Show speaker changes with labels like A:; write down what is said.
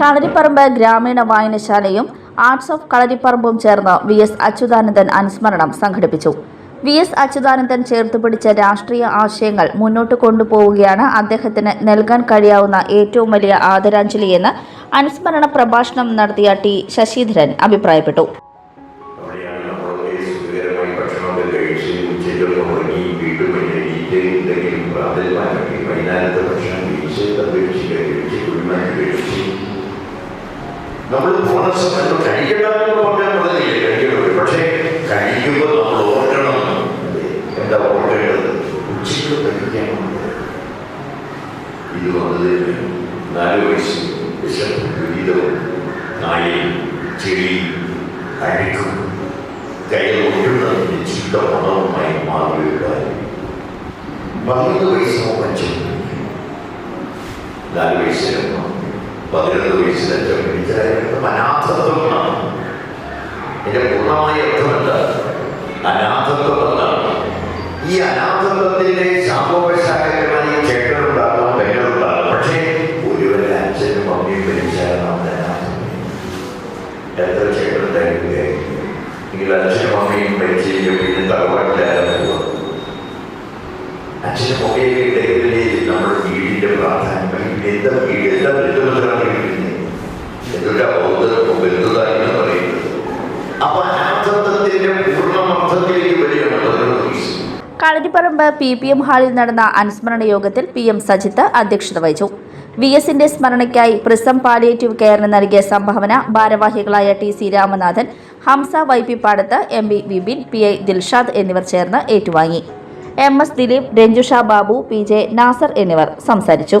A: കളരിപ്പറമ്പ് ഗ്രാമീണ വായനശാലയും arts of കളരിപ്പറമ്പും ചേർന്ന് V S Achuthanandan അനുസ്മരണം സംഘടിപ്പിച്ചു. വി എസ് അച്യുതാനന്ദൻ ചേർത്തുപിടിച്ച രാഷ്ട്രീയ ആശയങ്ങൾ മുന്നോട്ട് കൊണ്ടുപോവുകയാണ് അദ്ദേഹത്തിന് നൽകാൻ കഴിയാവുന്ന ഏറ്റവും വലിയ ആദരാഞ്ജലിയെന്ന് അനുസ്മരണ പ്രഭാഷണം നടത്തിയ ടി ശശിധരൻ അഭിപ്രായപ്പെട്ടു.
B: നമ്മൾ പോണ സമയത്ത് കഴിക്കണ്ടെന്ന് പറഞ്ഞാൽ പറഞ്ഞില്ലേ കഴിക്കണ്ടത് പക്ഷേ കഴിക്കുമ്പോൾ നമ്മൾ ഓർക്കണം. എന്താ ഓർക്കേണ്ടത്? ഉച്ചയ്ക്ക് കഴിക്കാൻ ഇത് വന്നതിന് നാല് വയസ്സ് വിശപ്പ് ദുരിതവും നായയും ചെളിയും അഴുക്കും കയ്യിൽ ഒട്ടുന്ന ചീത്ത പണവുമായി മാറിയിട്ടാൽ പതിനൊന്ന് വയസ്സോ അഞ്ചു നാല് വയസ്സിലമ്മ പതിനൊന്ന് വയസ്സിലഞ്ചോ പിടിച്ചാലും അനാഥത്വം എന്നാണ് എന്റെ പൂർണമായ അർത്ഥമല്ല അനാഥത്വം എന്നാണ് ഈ അനാഥത്വത്തിന്റെ ശാപോപശാഖകമായി ചേട്ടനുണ്ടാകാം പെങ്ങളുണ്ടാകാം പക്ഷേ ഒരുവരെ അച്ഛനും അമ്മയും ഭരിച്ചാൽ നമ്മുടെ അനാഥം എത്ര ചേട്ടനുണ്ടായിരിക്കുകയായിരിക്കും എങ്കിൽ അച്ഛനും അമ്മയും മരിച്ചു കഴിഞ്ഞാൽ പിന്നെ തറവാട്ടിലായിരുന്നു അച്ഛനും അമ്മയും എന്താ എന്താ ബന്ധുക്കളാണ്
A: കളരിപ്പറമ്പ് പി പി എം ഹാളിൽ നടന്ന അനുസ്മരണ യോഗത്തിൽ പി എം സജിത്ത് അധ്യക്ഷത വഹിച്ചു. വി എസിന്റെ സ്മരണയ്ക്കായി പ്രിസം പാലിയേറ്റീവ് കെയറിന് നൽകിയ സംഭാവന ഭാരവാഹികളായ T C Ramanathan Hamsa Y P Padath M B Vipin P I Dilshad എന്നിവർ ചേർന്ന് ഏറ്റുവാങ്ങി. M S Dileep Ranjusha Babu P J Nasar എന്നിവർ സംസാരിച്ചു.